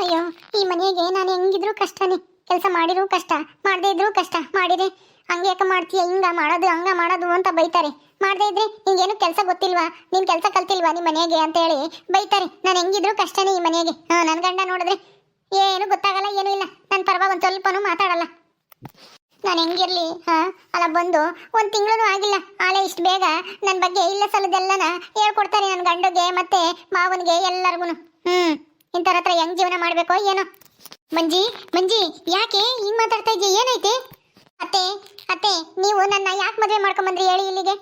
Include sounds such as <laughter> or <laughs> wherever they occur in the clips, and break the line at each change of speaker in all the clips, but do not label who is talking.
ಅಯ್ಯೋ, ಈ ಮನೆಗೆ ನಾನು ಹೆಂಗಿದ್ರು ಕಷ್ಟನೇ. ಕೆಲಸ ಮಾಡಿರೂ ಕಷ್ಟ, ಮಾಡದೇ ಇದ್ರೂ ಕಷ್ಟ, ಮಾಡಿದೆ. ಹಂಗೆ ಯಾಕೆ ಮಾಡ್ತೀಯ? ಹಿಂಗ ಮಾಡೋದು, ಹಂಗ ಮಾಡೋದು ಅಂತ ಬೈತಾರೆ. ಮಾಡದೇ ಇದ್ರೆ ನಿಂಗೇನು ಕೆಲಸ ಗೊತ್ತಿಲ್ವಾ? ನೀನ್ ಕೆಲಸ ಕಲ್ತಿಲ್ವಾ ನಿಮ್ಮ ಮನೆಗೆ ಅಂತ ಹೇಳಿ ಬೈತಾರೆ. ನಾನು ಹೆಂಗಿದ್ರು ಕಷ್ಟನೇ ಈ ಮನೆಗೆ. ಹಾ ನನ್ನ ಗಂಡ ನೋಡಿದ್ರೆ ಏನು ಗೊತ್ತಾಗಲ್ಲ, ಏನೂ ಇಲ್ಲ. ನನ್ನ ಪರವಾಗಿ ಒಂದು ಸ್ವಲ್ಪನೂ ಮಾತಾಡಲ್ಲ. ನಾನು ಹೆಂಗಿರ್ಲಿ? ಹಾ, ಅಲ್ಲ ಬಂದು ಒಂದು ತಿಂಗಳೂ ಆಗಿಲ್ಲ. ಆಳೆ ಇಷ್ಟು ಬೇಗ ನನ್ನ ಬಗ್ಗೆ ಇಲ್ಲ ಸಲದೆಲ್ಲನ ಹೇಳ್ಕೊಡ್ತಾರೆ ನನ್ನ ಗಂಡಗೆ ಮತ್ತೆ ಮಾವನಿಗೆ ಎಲ್ಲರಿಗೂ ಹ್ಮ್. ಇಂಥವ್ರ ಹತ್ರ ಹೆಂಗ್ ಜೀವನ ಮಾಡ್ಬೇಕೋ ಏನೋ. ಮಂಜಿ ಮಂಜಿ, ಯಾಕೆ ಹಿಂಗ್ ಮಾತಾಡ್ತಾ ಇದ್ದೀಯ? ಏನೈತೆ? ಅತ್ತೆ ಅತ್ತೆ, ನೀವು ನನ್ನ ಯಾಕೆ ಮದುವೆ ಮಾಡ್ಕೊಂಬಂದ್ರಿ ಹೇಳಿ ಇಲ್ಲಿಗೆ?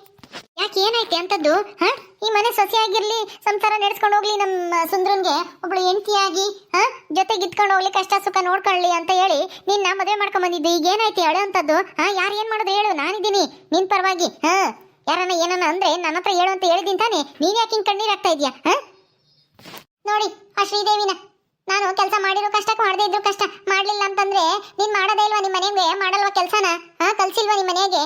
ಯಾಕೆ ಏನೈತೆ ಅಂತದ್ದು ಹಾ? ಈ ಮನೆ ಸೊಸೆಯಾಗಿರ್ಲಿ ಸಂಸಾರ ನಡೆಸ್ಕೊಂಡು ಹೋಗ್ಲಿ ನಮ್ಮ ಸುಂದ್ರನ್ಗೆ. ಒಬ್ಳು ಹೆಂಡತಿಯಾಗಿ ಹಾ? ಜೊತೆಗೆ ಇದ್ಕೊಂಡು ಹೋಗ್ಲಿ, ಕಷ್ಟ ಸುಖ ನೋಡ್ಕೊಳ್ಳಿ ಅಂತ ಹೇಳಿ ನಿನ್ನ ಮದುವೆ ಮಾಡ್ಕೊಂಬಂದಿದ್ದು. ಈಗ ಏನೈತೆ ಹೇಳು ಅಂತದ್ದು ಹಾ? ಯಾರು ಏನ್ ಮಾಡೋದು ಹೇಳು, ನಾನಿದ್ದೀನಿ. ನಿನ್ ಪರವಾಗಿ, ಹಾ? ಯಾರನ್ನ ಏನನ್ನ ಅಂದ್ರೆ ನನ್ನ ಹತ್ರ ಹೇಳು ಅಂತ ಹೇಳಿದೀನಿ ತಾನೇ. ನೀನ್ ಯಾಕೆ ಹಿಂಗ್ ಕಣ್ಣೀರ್ ಆಗ್ತಾ ಇದೀಯಾ, ಹಾ? ನೋಡಿ, ಆ ಶ್ರೀದೇವಿನ. ನಾನು ಕೆಲಸ ಮಾಡಿರೋ ಕಷ್ಟಕ್ಕೆ ಮಾಡದೇ ಇದ್ರು ಕಷ್ಟ. ಮಾಡಲಿಲ್ಲ ಅಂತಂದ್ರೆ ನೀನ್ ಮಾಡೋದೇ ಇಲ್ವಾ ನಿಮ್ಮ ಮನೆಗೆ? ಮಾಡಲ್ವಾ ಕೆಲಸನ? ಹಾ ಕಲ್ಸಿಲ್ವಾ ನಿಮ್ಮ ಮನೆಗೆ?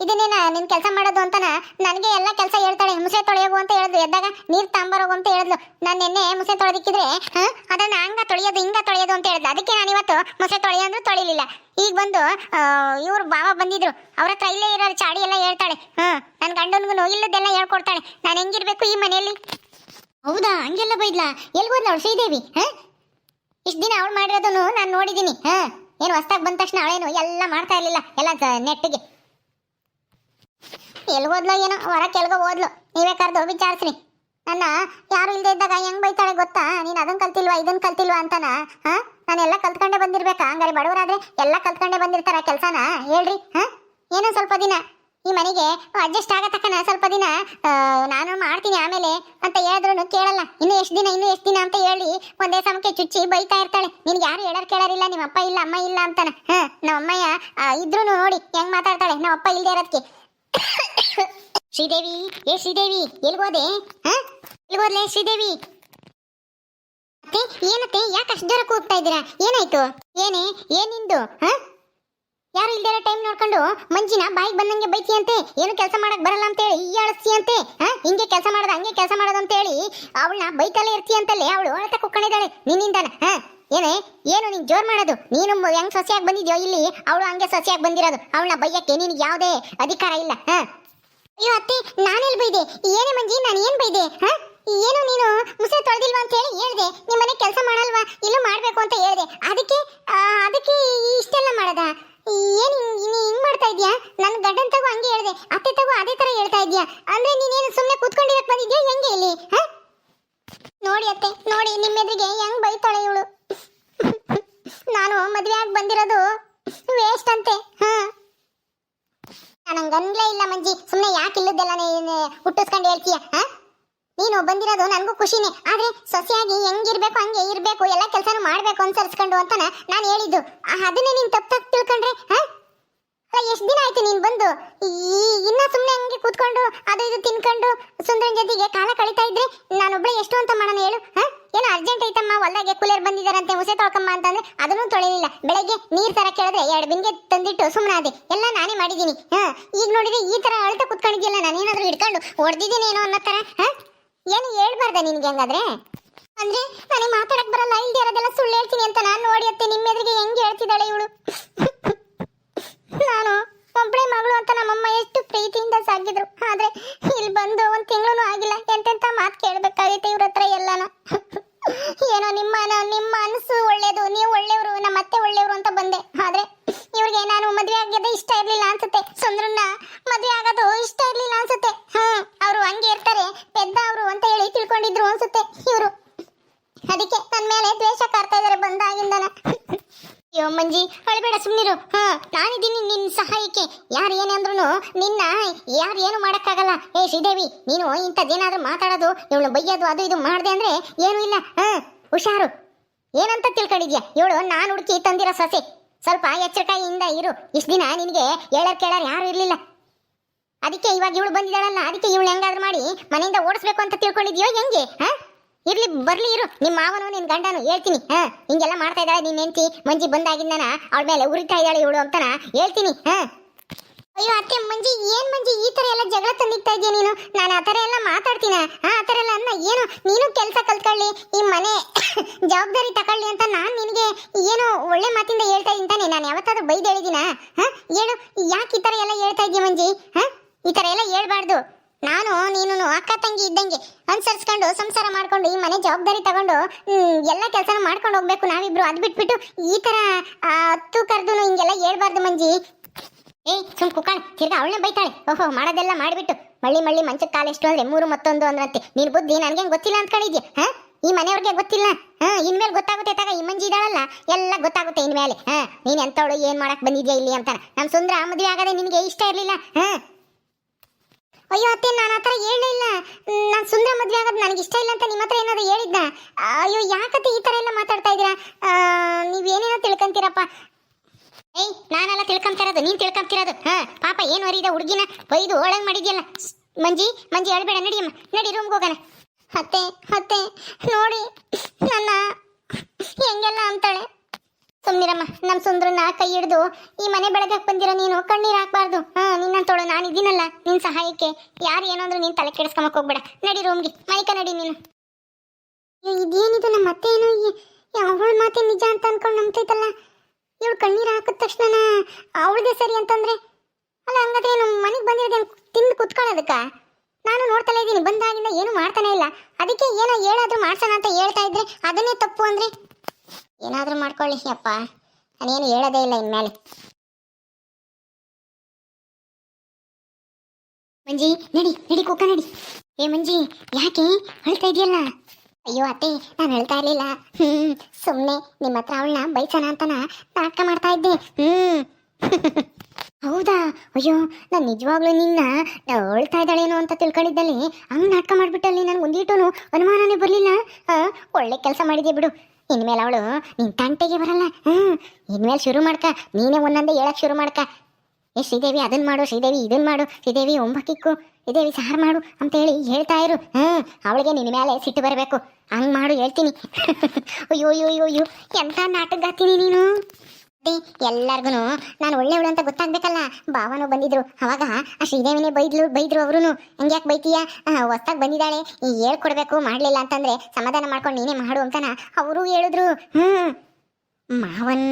ಇದನ್ನೇನ ನಿನ್ ಕೆಲಸ ಮಾಡೋದು ಅಂತನ? ನನಗೆ ಎಲ್ಲ ಕೆಲಸ ಹೇಳ್ತಾಳೆ ಮುಸೆ ತೊಳೆಯೋಗು ಅಂತ ಹೇಳಿದ್ಲು. ಎದ್ದಾಗ ನೀರ್ ತಾಂಬರೋಗು ಅಂತ ಹೇಳಿದ್ಲು. ನಾನು ನಿನ್ನೆ ಮುಸೆ ತೊಳೆದಿಕ್ಕಿದ್ರೆ ಹಾ ಅದನ್ನ ಹಂಗ ತೊಳೆಯೋದು, ಹಿಂಗ ತೊಳೆಯೋದು ಅಂತ ಹೇಳಿದ್ಲು. ಅದಕ್ಕೆ ನಾನು ಇವತ್ತು ಮುಸೆ ತೊಳೆಯ ಅಂದ್ರೂ ತೊಳಿಲಿಲ್ಲ. ಈಗ ಬಂದು ಇವ್ರು ಬಾವ ಬಂದಿದ್ರು. ಅವ್ರ ಹತ್ರ ಇಲ್ಲೇ ಇರೋ ಚಾಡಿ ಎಲ್ಲ ಹೇಳ್ತಾಳೆ. ಹಾ ನನ್ನ ಗಂಡನ್ಗೂ ಇಲ್ಲದೆಲ್ಲ ಹೇಳ್ಕೊಡ್ತಾಳೆ. ನಾನು ಹೆಂಗಿರ್ಬೇಕು ಈ ಮನೆಯಲ್ಲಿ? ಹೌದಾ? ಹಂಗೆಲ್ಲ ಬೈದ್ಲಾ? ಎಲ್ಲಿ ಹೋದ್ಲ ಅವಳು ಶ್ರೀದೇವಿ? ಹಾ? ಇಷ್ಟು ದಿನ ಅವಳು ಮಾಡಿರೋದನ್ನು ನಾನು ನೋಡಿದ್ದೀನಿ ಹಾ? ಏನು ಹೊಸ್ದಾಗ್ ಬಂದ ತಕ್ಷಣ ಅವಳೇನು ಎಲ್ಲ ಮಾಡ್ತಾ ಇರಲಿಲ್ಲ. ಎಲ್ಲ ನೆಟ್ಟಿಗೆ. ಎಲ್ಲಿ ಹೋದ್ಲೋ ಏನೋ? ಹೊರ ಕೆಲ್ಗ ಹೋದ್ಲು. ನೀವೇ ಕರೆದು ವಿಚಾರಿಸ್ರಿ. ನನ್ನ ಯಾರು ಇಲ್ಲದೆ ಇದ್ದಾಗ ಹೆಂಗ್ ಬೈತಾಳೆ ಗೊತ್ತಾ? ನೀನು ಅದನ್ನ ಕಲ್ತಿಲ್ವಾ ಇದನ್ನ ಕಲ್ತಿಲ್ವಾ ಅಂತನ? ಹಾ? ನಾನೆಲ್ಲ ಕಲ್ತ್ಕೊಂಡೆ ಬಂದಿರ್ಬೇಕಾ? ಹಂಗಾರೆ ಬಡವರಾದ್ರೆ ಎಲ್ಲ ಕಲ್ತ್ಕೊಂಡೆ ಬಂದಿರ್ತಾರ ಕೆಲಸನ? ಹೇಳ್ರಿ. ಹಾ? ಏನೋ ಸ್ವಲ್ಪ ದಿನ. ಈ ಮನೆಗೆ ಅಡ್ಜಸ್ಟ್ ಆಗತಕ್ಕನ ಸ್ವಲ್ಪ ದಿನ ನಾನು ಮಾಡ್ತೀನಿ ಆಮೇಲೆ ಅಂತ ಹೇಳಿದ್ರು ಕೇಳಲ್ಲ. ಇನ್ನು ಎಷ್ಟು ದಿನ, ಇನ್ನು ಎಷ್ಟು ದಿನ ಅಂತ ಹೇಳಿ ಒಂದೇ ಸಮಕ್ಕೆ ಚುಚ್ಚಿ ಬೈತಾ ಇರ್ತಾಳೆ. ನಿನ್ಗೆ ಯಾರು ಹೇಳೋರ್ ಕೇಳೋರಿಲ್ಲ, ನಿಮ್ಮ ಅಪ್ಪ ಇಲ್ಲ, ಅಮ್ಮ ಇಲ್ಲ ಅಂತಾನ. ಹಾ ನಮ್ಮ ಅಮ್ಮಯ್ಯ ಇದ್ರು ನೋಡಿ ಹೆಂಗ್ ಮಾತಾಡ್ತಾಳೆ. ನಮ್ಮ ಅಪ್ಪ ಇಲ್ದೇ ಇರೋದಕ್ಕೆ ಶ್ರೀದೇವಿ, ಏ ಶ್ರೀದೇವಿ ಎಲ್ಗೋದೆ ಹಾ? ಎಲ್ಗೋದ್ಲೆ ಶ್ರೀದೇವಿ? ಏನತ್ತೆ, ಯಾಕೆ ಅಷ್ಟು ಜೋರ ಕೂಗ್ತಾ ಇದ್ದೀರಾ? ಏನಾಯ್ತು? ಏನೇ ಏನಿಂದು ಹಾ? ಯಾರು ಟೈಮ್ ನೋಡ್ಕೊಂಡು ಮಂಜಿನ ಬಾಯಿಗೆ ಬಂದಂಗೆ ಬೈತಿ ಅಂತೆ, ಏನು ಕೆಲಸ ಮಾಡಕ್ ಬರಲ್ಲ ಅಂತ ಹೇಳಿ ಈ ಅಳಸ್ತಿ ಅಂತೆ, ಹಾ? ಹಿಂಗೆ ಕೆಲಸ ಮಾಡೋದು, ಹಂಗೆ ಕೆಲಸ ಮಾಡೋದು ಅಂತ ಹೇಳಿ ಅವಳನ್ನ ಬೈತಲ್ಲೇ ಇರ್ತಿ ಅಂತಲೇ ಅವಳು ಅಳತ ಕುಕ್ಕೊಂಡಿದ್ದಾಳೆ ನಿನ್ನಿಂದಾನೆ, ಹಾ? ಏನೇ, ಏನು ನೀನು ಜೋರ್ ಮಾಡೋದು? ನೀನು ಹೆಂಗ್ ಸೊಸೆಯಾಗಿ ಬಂದಿದ್ಯೋ ಇಲ್ಲಿ? ಅವಳು ಹಂಗೆ ಸೊಸೆಯಾಗಿ ಬಂದಿರೋದು, ಅವಳನ್ನ ಬೈಯಕ್ಕೆ ನಿನಗೆ ಯಾವುದೇ ಅಧಿಕಾರ ಇಲ್ಲ, ಹಾ? ಅಯ್ಯೋ ಅತ್ತೆ ನಾನೆಲ್ಲಿ ಬೈದೆ? ಏನೇ ಮಂಜಿ, ನಾನು ಏನ್ ಬೈದೆ, ಹಾ? ಏನು ನೀನು ಮುಸೆ ತೊಳೆದಿಲ್ವಾ ಅಂತ ಹೇಳಿ ಹೇಳ್ದೆ ನಿಮ್ಮನೆ ಕೆಲಸ ಮಾಡಲ್ವಾ, ಇಲ್ಲೂ ಮಾಡಬೇಕು ಅಂತ ಹೇಳಿದೆ, ಅದಕ್ಕೆ ಅದಕ್ಕೆ ಇಷ್ಟೆಲ್ಲ ಮಾಡದ? ಏನ್ ನೀನ್ ಹಿಂಗ್ ಮಾಡ್ತಾ ಇದೀಯಾ? ನನ್ನ ಗಂಡನ್ ತಗೋ ಹಂಗೆ ಹೇಳ್ದೆ. ಅತ್ತೆ ತಗೋ ಅದೇ ತರ ಹೇಳ್ತಾ ಇದೀಯಾ? ಅಂದ್ರೆ ನೀನೇನು ಸುಮ್ಮನೆ ಕೂತ್ಕೊಂಡಿರಕ್ ಬಂದಿದ್ಯಾ? ಹೆಂಗೆ ಇಲ್ಲಿ? ಹಾ? ನೋಡಿ ಅತ್ತೆ, ನೋಡಿ ನಿಮ್ಮ ಎದುರಿಗೆ ಹೆಂಗ್ ಬೈತಾಳೆ ಇವಳು. ನಾನು ಮದುವೆ ಆಗಿ ಬಂದಿರೋದು ವೇಸ್ಟ್ ಅಂತೆ. ಹಾ. ನಂಗನ್ಲೇ ಇಲ್ಲ ಮಂಜಿ. ಸುಮ್ಮನೆ ಯಾಕೆ ಇಲ್ಲದೆಲ್ಲ ಹುಟ್ಟಿಸ್ಕೊಂಡು ಹೇಳ್ತೀಯ? ಹಾ? ಬಂದಿರೋದು ನನಗೂ ಖುಷಿನೇ. ಆದ್ರೆ ಸೊಸೆಯಾಗಿ ಹೆಂಗಿರ್ಬೇಕು, ಹಂಗೆ ಇರಬೇಕು, ಎಲ್ಲ ಕೆಲಸನೂ ಮಾಡ್ಬೇಕು ಅನ್ಸರ್ಸ್ಕೊಂಡು ಅಂತ ನಾನು ಹೇಳಿದ್ದು. ಅದನ್ನೇ ನೀನು ತಪ್ಪು ತಪ್ಪು ತಿಳ್ಕೊಂಡ್ರೆ, ಹಾ? ಎಷ್ಟು ದಿನ ಆಯ್ತು ನೀನು ಬಂದು? ಈ ಇನ್ನ ಸುಮ್ಮನೆ ಹಂಗೆ ಕೂತ್ಕೊಂಡು, ಅದು ಇದು ತಿನ್ಕೊಂಡು ಸುಂದರನ್ ಜೊತೆಗೆ ಕಾಲ ಕಳೀತಾ ಇದ್ರೆ ನಾನೊಬ್ಳೆ ಎಷ್ಟು ಅಂತ ಮಾಡೋಣ ಹೇಳು, ಹಾ? ಏನೋ ಅರ್ಜೆಂಟ್ ಐತಮ್ಮ ಹೊಲ್ದಾಗೆ ಕೂಲರ್ ಬಂದಿದಾರಂತೆ, ಹುಸೆ ತೊಳ್ಕಮ್ಮ ಅಂತಂದ್ರೆ ಅದನ್ನು ತೊಳಿಲಿಲ್ಲ. ಬೆಳಗ್ಗೆ ನೀರ್ ತರ ಕೇಳಿದ್ರೆ ಎರಡು ಬಿಂಗೆ ತಂದಿಟ್ಟು ಸುಮ್ಮನೆ ಅದೇ ಎಲ್ಲ ನಾನೇ ಮಾಡಿದ್ದೀನಿ, ಹಾ? ಈಗ ನೋಡಿದ್ರೆ ಈ ತರ ಅಳ್ತಾ ಕುತ್ಕೊಂಡಿದ್ಯಲ್ಲ, ನಾನೇನಾದ್ರೂ ಹಿಡ್ಕೊಂಡು ಹೊಡೆದಿದ್ದೀನಿ ಏನೋ ಅನ್ನೋ ತರ, ಹಾ? ಏನು ಹೇಳ್ಬಾರ್ದ ನಿನ್ಗೆ ಹಂಗಾದ್ರೆ? ಅಂದ್ರೆ ನನಗೆ ಮಾತಾಡಕ್ ಬರಲ್ಲ, ಇಲ್ದೇ ಇರೋದೆಲ್ಲ ಸುಳ್ಳು ಹೇಳ್ತೀನಿ ಅಂತ ನಾನು ನೋಡಿ ಅತ್ತೆ ನಿಮ್ಮ ಎದುರಿಗೆ ಹೆಂಗೆ ಹೇಳ್ತಿದ್ದಾಳೆ ಇವಳು? ನಾನು ಒಬ್ಬಳೆ ಮಗಳು ಅಂತ ನಮ್ಮಮ್ಮ ಎಷ್ಟು ಪ್ರೀತಿಯಿಂದ ಸಾಕಿದ್ರು. ಆದ್ರೆ ಇಲ್ಲಿ ಬಂದು ಒಂದ್ ತಿಂಗಳು ಆಗಿಲ್ಲ, ಎಂತೆಂತ ಮಾತು ಕೇಳ್ಬೇಕಾಗೈತೆ ಇವ್ರ ಹತ್ರ ಎಲ್ಲಾನು? ಏನೋ ನಿಮ್ಮ ನಿಮ್ಮ ಅನಸು ಒಳ್ಳೇದು, ನೀವು ಒಳ್ಳೆಯವರು ನಮ್ಮ ಅತ್ತೆ ಒಳ್ಳೆಯವರು ಅಂತ ಬಂದೆ. ಆದ್ರೆ ಇವ್ರಿಗೆ ನಾನು ಮದುವೆ ಆಗ್ಯದ ಇಷ್ಟ ಇರಲಿಲ್ಲ ಅನ್ಸುತ್ತೆ. ಸುಂದ್ರನ್ನ ಮದುವೆ ಆಗೋದು ಇಷ್ಟ ಇರ್ಲಿಲ್ಲ ಅನ್ಸುತ್ತೆ ಹ್ಮ್ ಅವರು ಹಂಗೆ ಇರ್ತಾರೆ ಪೆದ್ದ ಅವರು ಅಂತ ಹೇಳಿ ತಿಳ್ಕೊಂಡಿದ್ರು ಅನ್ಸುತ್ತೆ ಇವರು ಅದಕ್ಕೆ ನನ್ನ ಮೇಲೆ ದ್ವೇಷ ಕಾರ್ತಾ ಇದಾರೆ ಬಂದಾಗಿಂದನ ಅಯ್ಯೋ ಮಂಜಿ ಅಳಬೇಡ ಸುಮ್ಮನಿರು ಹಾ ನಾನಿದ್ದೀನಿ ನಿನ್ನ ಸಹಾಯಕ್ಕೆ ಯಾರು ಏನೇ ಅಂದ್ರೂ ನಿನ್ನ ಯಾರು ಏನು ಮಾಡೋಕ್ಕಾಗಲ್ಲ. ಏ, ಶ್ರೀದೇವಿ, ನೀನು ಇಂಥದ್ದೇನಾದ್ರೂ ಮಾತಾಡೋದು, ಇವಳು ಬೈಯೋದು, ಅದು ಇದು ಮಾಡಿದೆ ಅಂದ್ರೆ ಏನೂ ಇಲ್ಲ. ಹಾಂ, ಹುಷಾರು. ಏನಂತ ತಿಳ್ಕೊಂಡಿದ್ಯಾ? ಇವಳು ನಾನು ಹುಡುಕಿ ತಂದಿರೋ ಸಸಿ. ಸ್ವಲ್ಪ ಎಚ್ಚರಿಕೆಯಿಂದ ಇರು. ಇಷ್ಟು ದಿನ ನಿನಗೆ ಹೇಳರ್ ಕೇಳರ್ ಯಾರು ಇರಲಿಲ್ಲ. ಅದಕ್ಕೆ ಇವಾಗ ಇವಳು ಬಂದಿದ್ದಾಳಲ್ಲ, ಅದಕ್ಕೆ ಇವಳು ಹೆಂಗಾದ್ರೂ ಮಾಡಿ ಮನೆಯಿಂದ ಓಡಿಸ್ಬೇಕು ಅಂತ ತಿಳ್ಕೊಂಡಿದ್ಯೋ ಹೆಂಗೆ? ಹಾ? ಇರ್ಲಿ, ಬರ್ಲಿ, ಇರು. ನಿಮ್ಮ ಮಾವನು ನಿನ್ನ ಗಂಡನು ಹೇಳ್ತೀನಿ. ಹಾ, ಹಿಂಗೆಲ್ಲ ಮಾಡ್ತಾ ಇದ್ದಾಳೆ ನಿನ್ ಹೆಂಡತಿ. ಮಂಜಿ ಬಂದಾಗಿಂದನ ಅವಳ ಮೇಲೆ ಉರಿತಾ ಇದ್ದಾಳೆ ಇವಳು ಅಂತನ ಹೇಳ್ತೀನಿ. ಹಾ. ಅಯ್ಯೋ ಅತ್ತೆ ಮಂಜಿ, ಏನ್ ಮಂಜಿ, ಈ ತರ ಎಲ್ಲ ಜಗಳ ತಂದಿಕ್ತಾ ಇದೀಯ ನೀನು? ನಾನು ಆ ತರ ಎಲ್ಲ ಮಾತಾಡ್ತೀನ? ಆ ತರ ಎಲ್ಲ ಅನ್ನ ಏನು? ನೀನು ಕೆಲಸ ಕಲ್ತ್ಕೊಳ್ಳಿ. ಈ ಮನೆ <coughs> ಜವಾಬ್ದಾರಿ ತಗೊಳ್ಳಿ ಅಂತ ನಾನು ನಿನಗೆ ಏನು ಒಳ್ಳೆ ಮಾತಿಂದ ಹೇಳ್ತಾ ಇದ್ದೀನಿ ತಾನೆ. ನಾನು ಯಾವತ್ತಾದ್ರೂ ಬೈದು ಹೇಳಿದಿನ? ಹೇಳು. ಯಾಕೆ ಈ ತರ ಎಲ್ಲ ಹೇಳ್ತಾ ಇದೀಯ ಮಂಜಿ? ಹಾ? ಈ ತರ ಎಲ್ಲ ಹೇಳ್ಬಾರ್ದು. ನಾನು ನೀನು ಅಕ್ಕ ತಂಗಿ ಇದ್ದಂಗೆ ಅನುಸರಿಸ್ಕೊಂಡು ಸಂಸಾರ ಮಾಡ್ಕೊಂಡು ಈ ಮನೆ ಜವಾಬ್ದಾರಿ ತಗೊಂಡು ಎಲ್ಲ ಕೆಲಸನ ಮಾಡ್ಕೊಂಡು ಹೋಗ್ಬೇಕು ನಾವಿಬ್ರು. ಅದು ಬಿಟ್ಬಿಟ್ಟು ಈ ತರ ಹತ್ತು ಕರೆದು ಹಿಂಗೆಲ್ಲ ಹೇಳ್ಬಾರ್ದು ಮಂಜಿ. ಏಯ್, ಸುಮ್ ಕುಕಾಣ ತಿರ್ಗಾ ಅವಳನ್ನ ಬೈತಾಳೆ. ಓಹೋ, ಮಾಡೋದೆಲ್ಲ ಮಾಡಿಬಿಟ್ಟು. ಮಳ್ಳಿ ಮಳ್ಳಿ ಮಂಚಕ್ಕೆ ಕಾಲೆಷ್ಟು ಅಂದ್ರೆ ಮೂರು ಮತ್ತೊಂದು ಅಂದ್ರಂತೆ. ನೀನ್ ಬುದ್ಧಿ ನನಗೇನು ಗೊತ್ತಿಲ್ಲ ಅಂದ್ಕೊಂಡಿದ್ಯಾ? ಹಾ? ಈ ಮನೆಯವ್ರಿಗೆ ಗೊತ್ತಿಲ್ಲ? ಹಾ, ಇನ್ಮೇಲೆ ಗೊತ್ತಾಗುತ್ತೆ ತಗ. ಈ ಮಂಜಿ ಇದಾಳಲ್ಲ. ಎಲ್ಲ ಗೊತ್ತಾಗುತ್ತೆ ಇನ್ಮೇಲೆ. ಹಾ, ನೀನ್ ಎಂತವಳು ಏನ್ ಮಾಡಕ್ ಬಂದಿದ್ಯಾ ಇಲ್ಲಿ ಅಂತ. ನಮ್ ಸುಂದ್ರ ಮದುವೆ ಆಗದೆ ನಿನಗೆ ಇಷ್ಟ ಇರ್ಲಿಲ್ಲ. ಹಾ? ಅಯ್ಯೋ, ಅತ್ತೆ, ನಾನು ಆ ಥರ ಇಲ್ಲ. ನಾನು ಸುಂದರ ಮದುವೆ ಆಗೋದು ನನಗೆ ಇಷ್ಟ ಇಲ್ಲ ಅಂತ ನಿಮ್ಮ ಹತ್ರ ಏನಾದ್ರು ಹೇಳಿದ್ದ ಅಯ್ಯೋ, ಯಾಕತ್ತೆ ಈ ತರ ಎಲ್ಲ ಮಾತಾಡ್ತಾ ಇದ್ದೀರಾ? ನೀವೇನೇನೋ ತಿಳ್ಕೊಂತೀರಪ್ಪ. ನಾನೆಲ್ಲ ತಿಳ್ಕೊಂತಿರೋದು ನೀನ್ ತಿಳ್ಕೊಂತಿರೋದು ಹಾ, ಪಾಪ ಏನು ಅರಿದ ಹುಡುಗಿನ ಬೈದು ಒಳಗೆ ಮಾಡಿದ್ಯಲ್ಲ. ಮಂಜಿ ಮಂಜಿ ಹೇಳ್ಬೇಡ ನಡಿಯಮ್ಮ ನಡಿ ರೂಮ್ಗೆ ಹೋಗೋಣ. ಅತ್ತೆ ಅತ್ತೆ, ನೋಡಿ, ನನ್ನ ಹೆಂಗೆಲ್ಲ ಅಂತಾಳೆ. ಸುಮ್ನಿರಮ್ಮ ನಮ್ಮ ಸುಂದ್ರನ್ನ ಕೈ ಹಿಡಿದು ಈ ಮನೆ ಬೆಳಗಕ್ಕೆ ಬಂದಿರೋ ನೀನು ಕಣ್ಣೀರು ಹಾಕ್ಬಾರ್ದು. ಹಾ ನಿನ್ನಂತೋಳು ನಾನು ಇದೀನಲ್ಲ ನಿನ್ನ ಸಹಾಯಕ್ಕೆ. ಯಾರು ಏನೋ ಅಂದ್ರೂ ನೀನು ತಲೆ ಕೆಡಿಸ್ಕೊಂಬಕ್ ಹೋಗ್ಬೇಡ. ನಡಿ ರೂಮ್ಗೆ ಮೈಕ ನಡಿ ನೀನು. ಇದೇನಿದು ನಮ್ಮ ಅತ್ತೆ ಏನೋ ಅವಳ ಮಾತೆ ನಿಜ ಅಂತ ಅನ್ಕೊಂಡು ನಂಬ್ತೈತಲ್ಲ ಇವಳು ಕಣ್ಣೀರು ಹಾಕಿದ ತಕ್ಷಣ ಅವಳದೇ ಸರಿ ಅಂತಂದ್ರೆ? ಅಲ್ಲ, ಹಂಗಾದ್ರೆ ನಮ್ಮ ಮನೆಗೆ ಬಂದಿರೋದೇನು ತಿಂದು ಕುತ್ಕೊಳ್ಳೋದಕ್ಕ ನಾನು ನೋಡ್ತಾನೆ ಇದ್ದೀನಿ ಬಂದಾಗಿಂದ ಏನು ಮಾಡ್ತಾನೆ ಇಲ್ಲ. ಅದಕ್ಕೆ ಏನೋ ಹೇಳಾದ್ರೂ ಮಾಡ್ಸೋಣ ಅಂತ ಹೇಳ್ತಾ ಇದ್ರೆ ಅದನ್ನೇ ತಪ್ಪು ಅಂದ್ರೆ? ಏನಾದರೂ ಮಾಡ್ಕೊಳ್ಳಿ ಅಪ್ಪ. ನಾನೇನು ಹೇಳೋದೇ ಇಲ್ಲ ಇನ್ಮೇಲೆ. ಮಂಜಿ, ನಡಿ ನಡಿ ಕೋಕ ನಡಿ. ಏ ಮಂಜಿ, ಯಾಕೆ? ಅಳ್ತಾ ಇದೆಯಲ್ಲ? ಅಯ್ಯೋ ಅತ್ತೆ, ನಾನು ಹೇಳ್ತಾ ಇರ್ಲಿಲ್ಲ. ಹ್ಮ್ ಸುಮ್ಮನೆ ನಿಮ್ಮ ಹತ್ರ ಅವಳನ್ನ ಬೈಸೋಣ ಅಂತನ ನಾಟಕ ಮಾಡ್ತಾ ಇದ್ದೆ. ಹ್ಮ್. <laughs> ಹೌದಾ? ಅಯ್ಯೋ, ನಾನು ನಿಜವಾಗ್ಲೂ ನಿನ್ನ ಹೇಳ್ತಾ ಇದ್ದಾಳೇನೋ ಅಂತ ತಿಳ್ಕೊಂಡಿದ್ದಲ್ಲಿ, ಹಂಗ್ ನಾಟಕ ಮಾಡ್ಬಿಟ್ಟಲ್ಲಿ ನಾನು ಮುಂದಿಟ್ಟು ಅನುಮಾನನೇ ಬರಲಿಲ್ಲ. ಒಳ್ಳೆ ಕೆಲಸ ಮಾಡಿದ್ಯಾ ಬಿಡು. ಇನ್ಮೇಲೆ ಅವಳು ನಿನ್ ತಂಟೆಗೆ ಬರಲ್ಲ. ಹ್ಮ್, ಇನ್ಮೇಲೆ ಶುರು ಮಾಡ್ಕ, ನೀನೇ ಒಂದೊಂದೇ ಹೇಳಕ್ ಶುರು ಮಾಡ್ಕ. ಏ, ಶ್ರೀದೇವಿ ಅದನ್ನ ಮಾಡು, ಶ್ರೀದೇವಿ ಇದನ್ನ ಮಾಡು, ಶ್ರೀದೇವಿ, ಒಂಬಕ್ಕಿಕ್ಕು, ಶ್ರೀದೇವಿ, ಸಾರು ಮಾಡು ಅಂತ ಹೇಳಿ ಹೇಳ್ತಾ ಇರು. ಹ್ಞೂ ಅವಳಿಗೆ ನಿನ್ನ ಮೇಲೆ ಸಿಟ್ಟು ಬರಬೇಕು. ಹಂಗೆ ಮಾಡು, ಹೇಳ್ತೀನಿ. <laughs> ಅಯ್ಯೋ ಅಯ್ಯೋ ಅಯ್ಯೋ ಅಯ್ಯೋ ಎಂತ ನಾಟಕಗಾತೀನಿ ನೀನು? ಎಲ್ಲಾರ್ಗು ನಾನು ಒಳ್ಳೆಯವಳು ಅಂತ ಗೊತ್ತಾಗ್ಬೇಕಲ್ಲ. ಭಾವನು ಬಂದಿದ್ರು. ಅವಾಗ ಆ ಶ್ರೀದೇವಿನೇ ಬೈದ್ಲು, ಬೈದ್ರು ಅವ್ರು ಹಂಗ್ಯಾಕೆ ಬೈತೀಯ? ಹೊಸ್ದಾಗ್ ಬಂದಿದ್ದಾಳೆ. ಈ ಹೇಳ್ಕೊಡ್ಬೇಕು, ಮಾಡಲಿಲ್ಲ ಅಂತಂದ್ರೆ ಸಮಾಧಾನ ಮಾಡ್ಕೊಂಡು ನೀನೇ ಮಾಡು ಅಂತನ ಅವರು ಹೇಳಿದ್ರು. ಹ್ಮ್ ಮಾವನ್,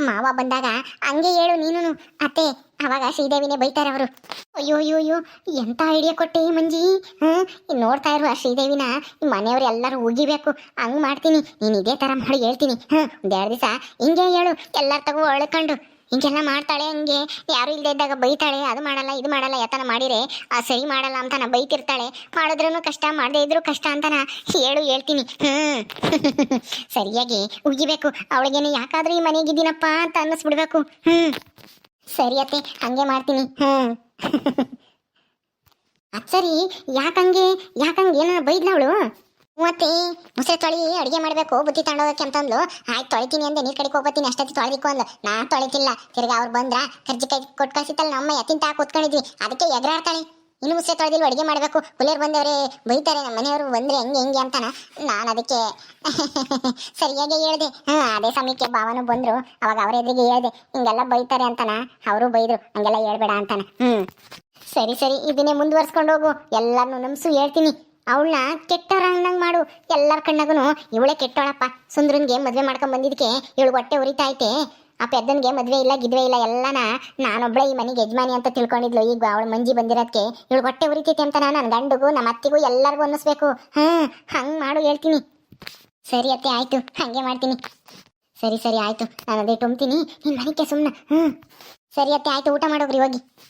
ಮಾವ ಬಂದಾಗ ಹಂಗೆ ಹೇಳು ನೀನು ಅತ್ತೆ, ಅವಾಗ ಶ್ರೀದೇವಿನೇ ಬೈತಾರೆ ಅವರು ಅಯ್ಯೋ ಅಯ್ಯೋ ಅಯ್ಯೋ ಎಂತ ಐಡಿಯಾ ಕೊಟ್ಟೆ ಮಂಜಿ? ಇನ್ ನೋಡ್ತಾ ಇರುವ ಶ್ರೀದೇವಿನ ಮನೆಯವ್ರು ಎಲ್ಲರೂ ಉಗಿಬೇಕು. ಹಂಗ್ ಮಾಡ್ತೀನಿ. ನೀನು ಇದೇ ತರ ಮಾಡಿ ಹೇಳ್ತೀನಿ. ಹ್ಮ್, ಒಂದೆರಡು ದಿವಸ ಹಿಂಗೆ ಹೇಳು. ಎಲ್ಲಾರ್ ತಗೋ ಒಳ್ಕೊಂಡು ಹಿಂಗೆಲ್ಲ ಮಾಡ್ತಾಳೆ, ಹಂಗೆ ಯಾರು ಇಲ್ಲದೆ ಇದ್ದಾಗ ಬೈತಾಳೆ, ಅದು ಮಾಡಲ್ಲ, ಇದು ಮಾಡಲ್ಲ ಯಾತನ ಮಾಡಿರೆ ಆ ಸರಿ ಮಾಡಲ್ಲ ಅಂತಾನ ಬೈತಿರ್ತಾಳೆ. ಮಾಡಿದ್ರೂ ಕಷ್ಟ, ಮಾಡದೇ ಇದ್ರೂ ಕಷ್ಟ ಅಂತಾನ ಹೇಳು, ಹೇಳ್ತೀನಿ. ಹ್ಮ್. <laughs> ಸರಿಯಾಗಿ ಉಗಿಬೇಕು. ಅವಳಿಗೇನೆ ಯಾಕಾದ್ರೂ ಈ ಮನೆಗಿದ್ದೀನಪ್ಪ ಅಂತ ಅನ್ನಿಸ್ಬಿಡ್ಬೇಕು. ಹ್ಮ್. ಸರಿ ಅತ್ತೆ, ಹಂಗೆ ಮಾಡ್ತೀನಿ. ಹ್ಮ್. <laughs> ಅಚ್ಚರಿ ಯಾಕಂಗೆ ಯಾಕಂಗೆ ಏನಾರ ಬೈದ್ಲ ಅವಳು ಮತ್ತೆ ಮುಸೆ ತೊಳಿ, ಅಡಿಗೆ ಮಾಡಬೇಕು ಬುತ್ತಿ ತಗೊಂಡೋಗಕ್ಕೆ ಅಂತಂದು ಆಯ್ತು, ತೊಳಿತೀನಿ ಅಂದೆ, ನೀರು ಕಡೆ ಹೋಗ್ಬತ್ತೀನಿ ಅಷ್ಟೊತ್ತಿ ತೊಳೆದಿಕ್ಕು ಅಂದ್ಲು. ನಾ ತೊಳಿತಿಲ್ಲ. ತಿರ್ಗಿ ಅವ್ರು ಬಂದ್ರ ಕರ್ಜಿಕಾಯಿ ಕೊಟ್ಟು ಕಳಿಸಿತ್ತಲ್ಲ ನಮ್ಮ ಎತ್ತಿನ ತಾ ಕೂತ್ಕೊಂಡಿದ್ವಿ. ಅದಕ್ಕೆ ಎಗರಾಡ್ತಾಳೆ. ಇನ್ನು ಮುಸೆ ತೊಳೆದಿಲ್ಲ, ಅಡುಗೆ ಮಾಡಬೇಕು. ಕುಲಿಯರ್ ಬಂದವ್ರೆ, ಬೈತಾರೆ, ನಮ್ಮ ಮನೆಯವರು ಬಂದ್ರೆ ಹೆಂಗೆ ಹೆಂಗೆ ಅಂತಾನ. ನಾನು ಅದಕ್ಕೆ <laughs> ಸರಿಯಾಗಿ ಹೇಳ್ದೆ. ಹಾ ಅದೇ ಸಮಯಕ್ಕೆ ಭಾವನು ಬಂದ್ರು. ಅವಾಗ ಅವ್ರ ಎದುರಿಗೆ ಹೇಳಿದೆ, ಹಿಂಗೆಲ್ಲ ಬೈತಾರೆ ಅಂತಾನ. ಅವರು ಬೈದರು, ಹಂಗೆಲ್ಲ ಹೇಳ್ಬೇಡ ಅಂತಾನ. ಹ್ಞೂ ಸರಿ ಸರಿ, ಇದನ್ನೇ ಮುಂದುವರ್ಸ್ಕೊಂಡು ಹೋಗು. ಎಲ್ಲಾರ್ನು ನಮ್ಸು ಹೇಳ್ತೀನಿ. ಅವಳನ್ನ ಕೆಟ್ಟವ್ರ ಅನ್ನಂಗ್ ಮಾಡು. ಎಲ್ಲರ ಕಣ್ಣಗೂ ಇವಳೇ ಕೆಟ್ಟವಳಪ್ಪ. ಸುಂದ್ರನ್ಗೆ ಮದುವೆ ಮಾಡ್ಕೊಂಡ್ ಬಂದಿದ್ದಕ್ಕೆ ಇವಳು ಹೊಟ್ಟೆ ಉರಿತಾ ಐತೆ. ಆ ಪೆದ್ದನ್ಗೆ ಮದುವೆ ಇಲ್ಲ, ಗಿದ್ವೆ ಇಲ್ಲ, ಎಲ್ಲನ ನಾನೊಬ್ಳೆ ಈ ಮನೆಗೆ ಯಜಮಾನಿ ಅಂತ ತಿಳ್ಕೊಂಡಿದ್ಲು. ಈಗ ಅವಳು ಮಂಜಿ ಬಂದಿರೋದಕ್ಕೆ ಇವಳು ಹೊಟ್ಟೆ ಉರಿತೈತೆ ಅಂತ ನನ್ನ ಗಂಡಗೂ ನಮ್ಮ ಅತ್ತಿಗೂ ಎಲ್ಲರಿಗೂ ಅನ್ನಿಸ್ಬೇಕು. ಹಾ, ಹಂಗೆ ಮಾಡು ಹೇಳ್ತೀನಿ. ಸರಿ ಅತ್ತೆ, ಆಯ್ತು. ಹಂಗೆ ಮಾಡ್ತೀನಿ. ಸರಿ ಸರಿ, ಆಯ್ತು. ನಾನು ಅದೇ ತುಂಬ್ತೀನಿ ನಿಮ್ಮ ಮನೆಗೆ ಸುಮ್ಮನೆ ಹ್ಞೂ ಸರಿ ಅತ್ತೆ, ಆಯ್ತು. ಊಟ ಮಾಡೋಗ್ರಿ, ಹೋಗಿ.